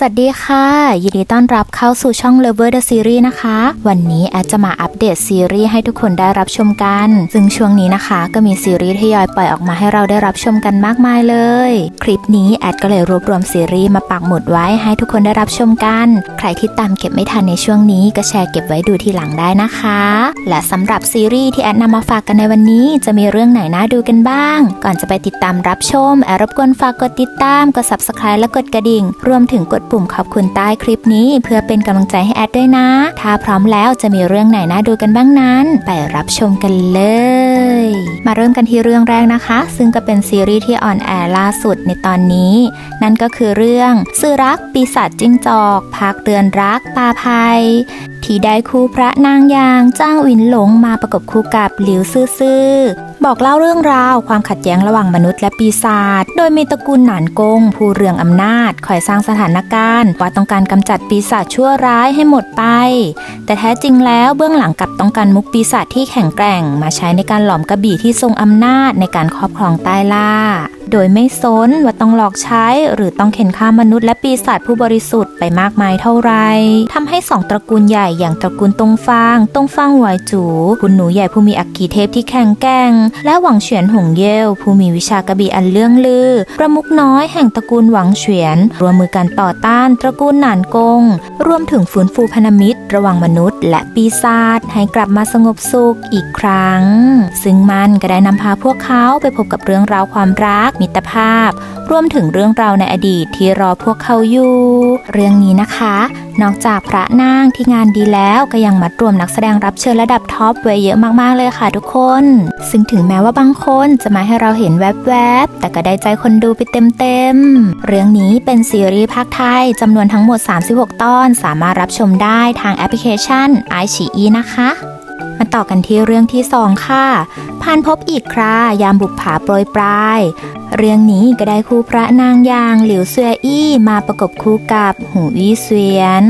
สวัสดีค่ะ ยินดีต้อนรับเข้าสู่ช่อง Lover the Series นะคะ วันนี้แอดจะมาอัปเดตซีรีส์ให้ทุกคนได้รับชมกัน ซึ่งช่วงนี้นะคะ ก็มีซีรีส์ทยอยปล่อยออกมาให้เราได้รับชมกันมากมายเลย คลิปนี้แอดก็เลยรวบรวมซีรีส์มาปักหมุดไว้ให้ทุกคนได้รับชมกัน ใครที่ตามเก็บไม่ทันในช่วงนี้ก็แชร์เก็บไว้ดูทีหลังได้นะคะ และสำหรับซีรีส์ที่แอดนำมาฝากกันในวันนี้ จะมีเรื่องไหนน่าดูกันบ้าง ก่อนจะไปติดตามรับชมแอดรบกวนฝากกดติดตามกด subscribe และกดกระดิ่ง รวมถึงกดปุ่มขอบคุณใต้คลิปนี้เพื่อเป็นกำลังใจให้แอดด้วยนะ ถ้าพร้อมแล้วจะมีเรื่องไหนน่าดูกันบ้างนั้น ไปรับชมกันเลย มาเริ่มกันที่เรื่องแรกนะคะ ซึ่งก็เป็นซีรีส์ที่ออนแอร์ล่าสุดในตอนนี้ นั่นก็คือเรื่องสื่อรักปีศาจจิ้งจอกพักเตือนรักปาภัยที่ได้คู่พระนางยางจ้างวินหลงมาประกบคู่กับหลิวซื่อ บอกเล่าเรื่องราวความขัดแย้งระหว่างมนุษย์และปีศาจ โดยมีตระกูลหนานกง ผู้เรืองอำนาจ คอยสร้างสถานการณ์ ว่าต้องการกำจัดปีศาจชั่วร้ายให้หมดไป แต่แท้จริงแล้วเบื้องหลังกับต้องการมุกปีศาจที่แข็งแกร่ง มาใช้ในการหลอมกระบี่ที่ทรงอำนาจในการครอบครองใต้ล่า โดยไม่สนว่าต้องหลอกใช้ หรือต้องเข็นฆ่ามนุษย์และปีศาจผู้บริสุทธิ์ไปมากมายเท่าไรทำให้สองตระกูลใหญ่อย่างตระกูลตงฟางตงฟางหวายจูคุณหนูใหญ่ผู้มีอักขีเทพที่แข็งแกร่งและหวังเฉียนหงเย่วผู้มีวิชากระบี่อันเลื่องลือ ประมุกน้อยแห่งตระกูลหวังเฉียน รวมมือกันต่อต้านตระกูลหนานกง รวมถึงฟื้นฟูพันธมิตร ระหว่างมนุษย์ และปีศาจให้กลับมาสงบสุขอีกครั้ง ซึ่งมันก็ได้นำพาพวกเขาไปพบกับเรื่องราวความรัก มิตรภาพ รวมถึงเรื่องราวในอดีตที่รอพวกเขาอยู่ เรื่องนี้นะคะ นอกจากพระนางที่งานดีแล้วก็ยังมัดรวมนักแสดงรับเชิญระดับท็อปไว้เยอะมากๆเลยค่ะทุกคน ซึ่งถึงแม้ว่าบางคนจะมาให้เราเห็นแวบๆ แต่ก็ได้ใจคนดูไปเต็มๆ เรื่องนี้เป็นซีรีส์ภาคไทยจำนวนทั้งหมด 36 ตอน สามารถรับชมได้ทางแอปพลิเคชัน i อ e นะคะมาต่อกันที่เรื่องที่2ค่ะ พานพบอีกครายามบุกผาโปรยปลาย เรื่องนี้ก็ได้คู่พระนางยางหลิวเซยอี้มาประกบคู่กับหูอี้เสวียน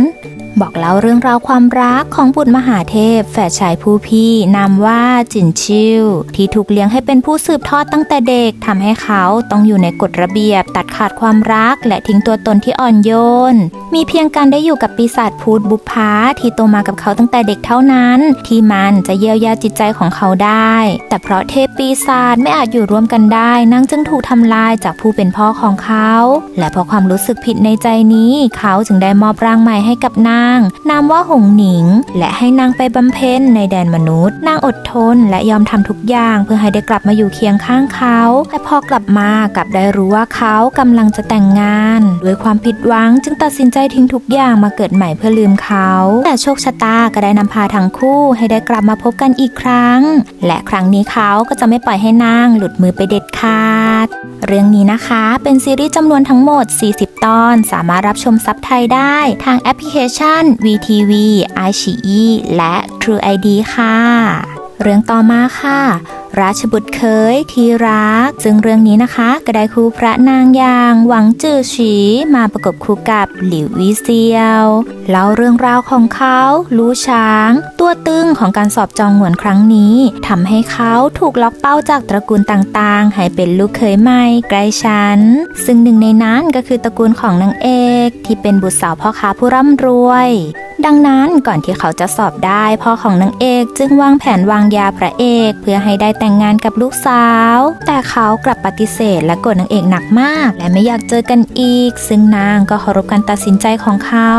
บอกเล่าเรื่องราวความรักของบุตรมหาเทพ แฝดชายผู้พี่นามว่าจินชิวที่ถูกเลี้ยงให้เป็นผู้สืบทอดตั้งแต่เด็กทำให้เขาต้องอยู่ในกฎระเบียบ ตัดขาดความรัก และทิ้งตัวตนที่อ่อนโยน มีเพียงการได้อยู่กับปีศาจพูดบุพาที่โตมากับเขาตั้งแต่เด็กเท่านั้น ที่มันจะเยียวยาจิตใจของเขาได้ แต่เพราะเทพปีศาจไม่อาจอยู่ร่วมกันได้นางจึงถูกทำลายจากผู้เป็นพ่อของเขา และเพราะความรู้สึกผิดในใจนี้ เขาจึงได้มอบร่างใหม่ให้กับนางนามว่าหงหนิง และให้นางไปบำเพ็ญในแดนมนุษย์ นางอดทนและยอมทำทุกอย่างเพื่อให้ได้กลับมาอยู่เคียงข้างเขา แต่พอกลับมากลับได้รู้ว่าเขากำลังจะแต่งงาน ด้วยความผิดหวังจึงตัดสินใจทิ้งทุกอย่างมาเกิดใหม่เพื่อลืมเขา แต่โชคชะตาก็ได้นำพาทั้งคู่ให้ได้กลับมาพบกันอีกครั้ง และครั้งนี้เขาก็จะไม่ปล่อยให้นางหลุดมือไปเด็ดขาด เรื่องนี้นะคะเป็นซีรีส์จำนวนทั้งหมด 40 ตอน สามารถรับชมซับไทยได้ทางแอปพลิเคชัน VTV, ไอชีและ True ID ค่ะ เรื่องต่อมาค่ะ ราชบุตรเคยที่รัก ซึ่งเรื่องนี้นะคะก็ได้คู่พระนางยางหวังจือฉีมาประกบคู่กับหลิววิเซียวเล่าเรื่องราวของเขารู้ช้าง ตัวตึงของการสอบจองหวนครั้งนี้ทำให้เขาถูกล็อกเป้าจากตระกูลต่างๆ ให้เป็นลูกเคยใหม่ใกล้ฉัน ซึ่งหนึ่งในนั้นก็คือตระกูลของนางเอก ที่เป็นบุตรสาวพ่อค้าผู้ร่ำรวย ดังนั้นก่อนที่เขาจะสอบได้พ่อของนางเอกจึงวางแผนวางยาพระเอก เพื่อให้ได้แต่งงานกับลูกสาว แต่เขากลับปฏิเสธและโกรธนางเอกหนักมาก และไม่อยากเจอกันอีก ซึ่งนางก็เคารพการตัดสินใจของเขา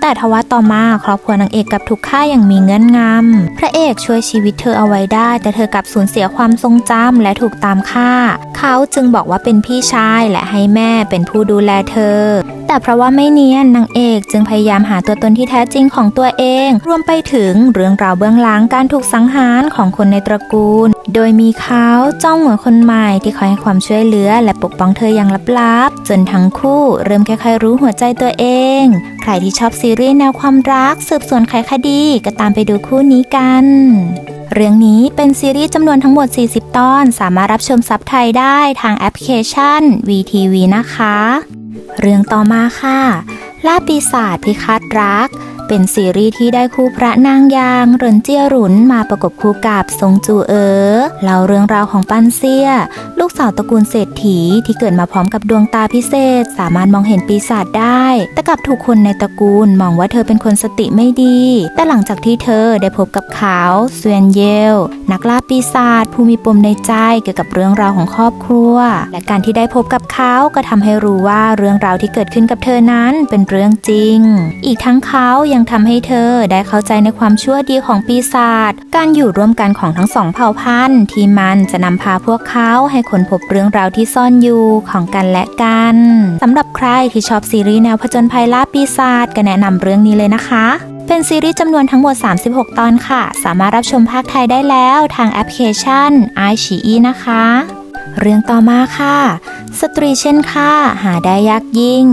แต่ทว่าต่อมาครอบครัวนางเอกกับถูกฆ่าอย่างมีเงื่อนงำพระเอกช่วยชีวิตเธอเอาไว้ได้ แต่เธอกลับสูญเสียความทรงจำและถูกตามฆ่า เขาจึงบอกว่าเป็นพี่ชายและให้แม่เป็นผู้ดูแลเธอ แต่เพราะว่าไม่เนียนนางเอกจึงพยายามหาตัวตนที่แท้จริงของตัวเอง รวมไปถึงเรื่องราวเบื้องหลังการถูกสังหารของคนในตระกูล โดยมีเขาจ้องเหมือนคนใหม่ที่คอยให้ความช่วยเหลือและปกป้องเธออย่างลับๆ จนทั้งคู่เริ่มค่อยๆรู้หัวใจตัวเอง ใครที่ชอบซีรีส์แนวความรัก สืบสวนไขคดีก็ตามไปดูคู่นี้กันเรื่องนี้เป็นซีรีส์จำนวนทั้งหมด 40 ตอน สามารถรับชมซับไทยได้ทางแอปพลิเคชัน VTV นะคะ เรื่องต่อมาค่ะ ล่าปีศาจพิฆาตรัก เป็นซีรีส์ที่ได้คู่พระนางยางเรินเจียหรุนมาประกบคู่กับซงจูเอ๋อเล่าเรื่องราวของปันเซีย ลูกสาวตระกูลเศรษฐีที่เกิดมาพร้อมกับดวงตาพิเศษ สามารถมองเห็นปีศาจได้ แต่กลับถูกคนในตระกูลมองว่าเธอเป็นคนสติไม่ดี แต่หลังจากที่เธอได้พบกับเขาเซวียนเยล นักล่าปีศาจผู้มีปมในใจเกี่ยวกับเรื่องราวของครอบครัว และการที่ได้พบกับเขาก็ทำให้รู้ว่าเรื่องราวที่เกิดขึ้นกับเธอนั้นเป็นเรื่องจริง อีกทั้งเขายังทำให้เธอได้เข้าใจในความชั่วดีของปีศาจการอยู่ร่วมกันของทั้งสองเผ่าพันธุ์ที่มันจะนำพาพวกเขาให้ค้นพบเรื่องราวที่ซ่อนอยู่ของกันและกันสำหรับใครที่ชอบซีรีส์แนวผจญภัยล่าปีศาจก็แนะนำเรื่องนี้เลยนะคะเป็นซีรีส์จำนวนทั้งหมด 36 ตอนค่ะ สามารถรับชมภาคไทยได้แล้วทางแอปพลิเคชัน i อ e นะคะ เรื่องต่อมาค่ะ สตรีเช่นค่าหาได้ยากยิ่ง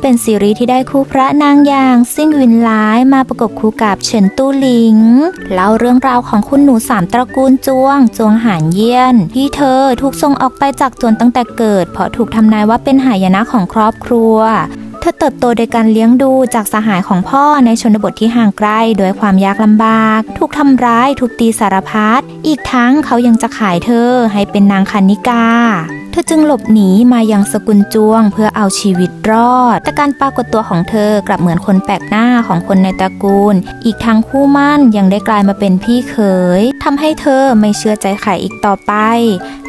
เป็นซีรีส์ที่ได้คู่พระนางอย่างซิ่งวินไลายมาประกบคู่กับเฉินตู้หลิง เล่าเรื่องราวของคุณหนูสามตระกูลจวง จวงหานเยี่ยน ที่เธอถูกส่งออกไปจากจวนตั้งแต่เกิด เพราะถูกทำนายว่าเป็นหายนะของครอบครัว ธอเติบโตโดยการเลี้ยงดูจากสหายของพ่อในชนบทที่ห่างไกลโดยความยากลำบาก ถูกทำร้าย ถูกตีสารพัด อีกทั้งเขายังจะขายเธอให้เป็นนางคณิกา ธอจึงหลบหนีมายังสกุลจวง เพื่อเอาชีวิตรอด แต่การปรากฏตัวของเธอกลับเหมือนคนแปลกหน้าของคนในตระกูล อีกทั้งคู่มั่นยังได้กลายมาเป็นพี่เขยทำให้เธอไม่เชื่อใจใครอีกต่อไป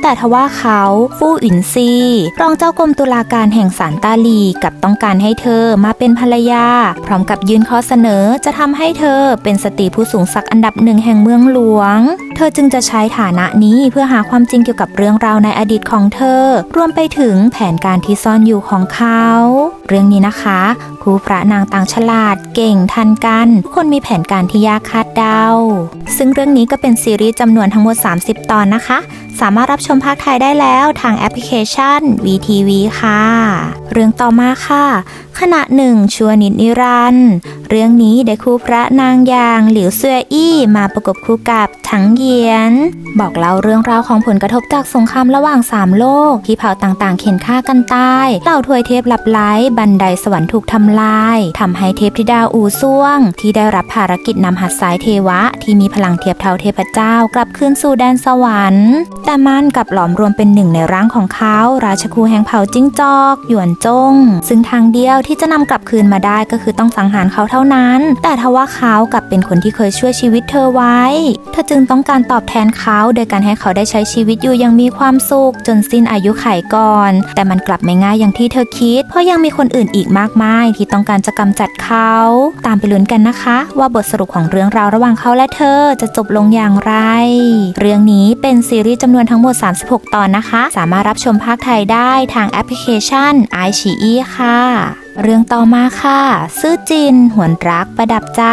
แต่ทว่าเขาฟู่อินซีรองเจ้ากรมตุลาการแห่งศาลตาลีกับต้องการให้เธอมาเป็นภรรยา พร้อมกับยื่นข้อเสนอจะทำให้เธอเป็นสตรีผู้สูงศักดิ์อันดับหนึ่งแห่งเมืองหลวง เธอจึงจะใช้ฐานะนี้เพื่อหาความจริงเกี่ยวกับเรื่องราวในอดีตของเธอรวมไปถึงแผนการที่ซ่อนอยู่ของเขา เรื่องนี้นะคะครูพระนางต่างฉลาดเก่งทันกันทุกคนมีแผนการที่ยากคาดเดา ซึ่งเรื่องนี้ก็เป็นซีรีส์จำนวนทั้งหมด 30 ตอนนะคะ สามารถรับชมภาคไทยได้แล้วทางแอปพลิเคชัน VTV ค่ะ เรื่องต่อมาค่ะ ขณะหนึ่งชัวนิดนิรันเรื่องนี้ได้คู่พระนางอย่างหลิวเซยอี้มาประกบคู่กับถังเยียน บอกเล่าเรื่องราวของผลกระทบจากสงครามระหว่างสามโลก ที่เผ่าต่างๆ เข็นฆ่ากันตายเหล่าทวยเทพหลับไหลบันไดสวรรค์ถูกทำลายทำให้เทพธิดาอูซ่วง ที่ได้รับภารกิจนำหัดสายเทวะ ที่มีพลังเทียบเท่าเทพเจ้ากลับคืนสู่แดนสวรรค์แต่มันกลับหลอมรวมเป็นหนึ่งในร่างของเขา ราชครูแห่งเผ่าจิ้งจอก หยวนจง ซึ่งทางเดียวที่จะนำกลับคืนมาได้ก็คือต้องสังหารเขาเท่านั้น แต่ทว่าเขากลับเป็นคนที่เคยช่วยชีวิตเธอไว้ เธอจึงต้องการตอบแทนเขาโดยการให้เขาได้ใช้ชีวิตอยู่อยังมีความสุขจนสิ้นอายุไขก่อน แต่มันกลับไม่ง่ายอย่างที่เธอคิด เพราะยังมีคนอื่นอีกมากมาย ที่ต้องการจะกำจัดเขา ตามไปลุ้นกันนะคะ ว่าบทสรุปของเรื่องราวระหว่างเขาและเธอจะจบลงอย่างไร เรื่องนี้เป็นซีรีส์จำนวนทั้งหมด 36 ตอนนะคะ สามารถรับชมภาคไทยได้ทางแอปพลิเคชัน i อ e ค่ะ เรื่องต่อมาค่ะ ซื่อจิน หวนรักประดับใจ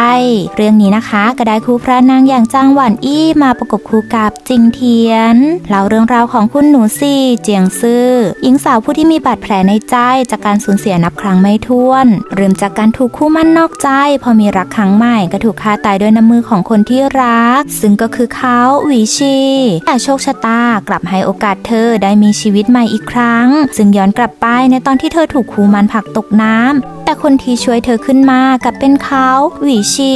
เรื่องนี้นะคะ ก็ได้คู่พระนางอย่างจางหวานอี้มาประกบคู่กับจิงเทียนเล่าเรื่องราวของคุณหนูซี่เจียงซื่อหญิงสาวผู้ที่มีบาดแผลในใจจากการสูญเสียนับครั้งไม่ถ้วนเริ่มจากการถูกคู่มั่นนอกใจ พอมีรักครั้งใหม่ก็ถูกฆ่าตายด้วยน้ำมือของคนที่รัก ซึ่งก็คือเขาหวีชีแต่โชคชะตากลับให้โอกาสเธอได้มีชีวิตใหม่อีกครั้ง ซึ่งย้อนกลับไปในตอนที่เธอถูกคู่มันผลักตกน้ำแต่คนที่ช่วยเธอขึ้นมากับเป็นเขาหวีชี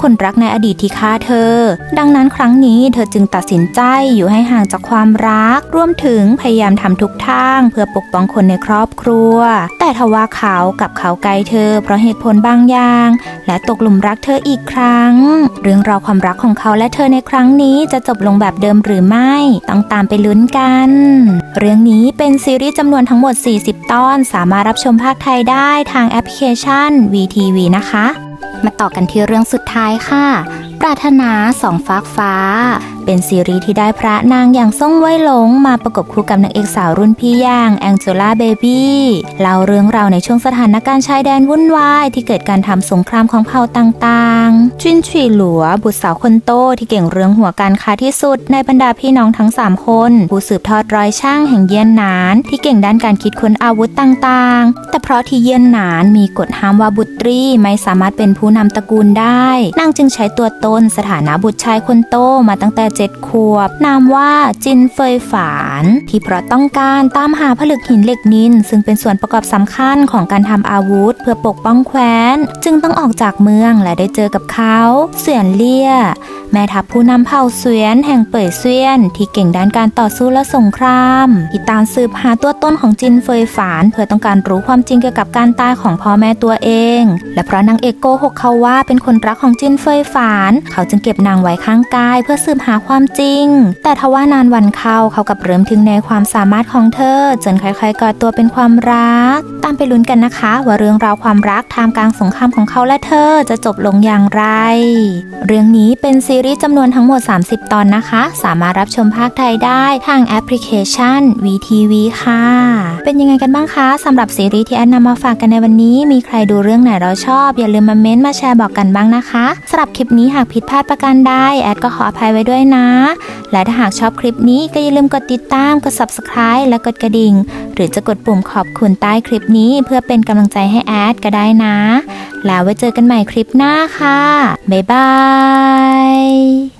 คนรักในอดีตที่ฆ่าเธอ ดังนั้นครั้งนี้เธอจึงตัดสินใจอยู่ให้ห่างจากความรัก รวมถึงพยายามทำทุกทาง เพื่อปกป้องคนในครอบครัว แต่ทว่าเขากับเขาไกลเธอ เพราะเหตุผลบางอย่าง และตกหลุมรักเธออีกครั้ง เรื่องราวความรักของเขาและเธอในครั้งนี้จะจบลงแบบเดิมหรือไม่ ต้องตามไปลุ้นกัน เรื่องนี้เป็นซีรีส์จำนวนทั้งหมด 40 ตอน สามารถรับชมภาคไทยได้ทางแอปพลิเคชัน VTV นะคะ มาต่อกันที่เรื่องสุดท้ายค่ะ ปรารถนาสองฟากฟ้าเป็นซีรีส์ที่ได้พระนางอย่างซ่งไว้หลง มาประกบคู่กับนางเอกสาวรุ่นพี่อย่างแองเจล่าเบบี้เล่าเรื่องราวในช่วงสถานการณ์ชายแดนวุ่นวาย ที่เกิดการทำสงครามของเผ่าต่างๆจินฉีหลัว บุตรสาวคนโตที่เก่งเรื่องหัวการค้าที่สุด ในบรรดาพี่น้องทั้ง 3 คน ผู้สืบทอดรอยช่างแห่งเยียนหนาน ที่เก่งด้านการคิดค้นอาวุธต่างๆ แต่เพราะที่เยียนหนานมีกฎห้ามว่าบุตรีไม่สามารถเป็นผู้นำตระกูลได้นางจึงใช้ตัวตนสถานะบุตรชายคนโตมาตั้งแต่เจ็ดขวบ นามว่าจินเฟยฝาน ที่เพราะต้องการตามหาผลึกหินเหล็กนิน ซึ่งเป็นส่วนประกอบสำคัญของการทำอาวุธ เพื่อปกป้องแคว้น จึงต้องออกจากเมืองและได้เจอกับเขาเสียนเลี่ย แม่ทัพผู้นำเผ่าเสวียนแห่งเป่ยเซียน ที่เก่งด้านการต่อสู้และสงครามที่ตามสืบหาตัวต้นของจินเฟยฝาน เพื่อต้องการรู้ความจริงเกี่ยวกับการตายของพ่อแม่ตัวเอง และเพราะนางเอกโกหกเขาว่าเป็นคนรักของจินเฟยฝาน เขาจึงเก็บนางไว้ข้างกาย เพื่อสืบหาความจริง แต่ทว่านานวันเข้าเขากับเริ่มถึงในความสามารถของเธอ จนค่อยๆก่อตัวเป็นความรัก ตามไปลุ้นกันนะคะ ว่าเรื่องราวความรักท่ามกลางสงครามของเขาและเธอจะจบลงอย่างไร เรื่องนี้เป็นซีรีส์จำนวนทั้งหมด 30 ตอนนะคะ สามารถรับชมภาคไทยได้ทางแอปพลิเคชัน VTV ค่ะ เป็นยังไงกันบ้างคะสำหรับซีรีส์ที่แอดนำมาฝากกันในวันนี้ มีใครดูเรื่องไหนเราชอบ อย่าลืมมาเม้นต์มาแชร์บอกกันบ้างนะคะสำหรับคลิปนี้หากผิดพลาดประการใดแอดก็ขออภัยไว้ด้วยนะ และถ้าหากชอบคลิปนี้ก็อย่าลืมกดติดตาม กด subscribe และกดกระดิ่ง หรือจะกดปุ่มขอบคุณใต้คลิปนี้เพื่อเป็นกำลังใจให้แอดก็ได้นะ แล้วไว้เจอกันใหม่คลิปหน้าค่ะ บ๊ายบาย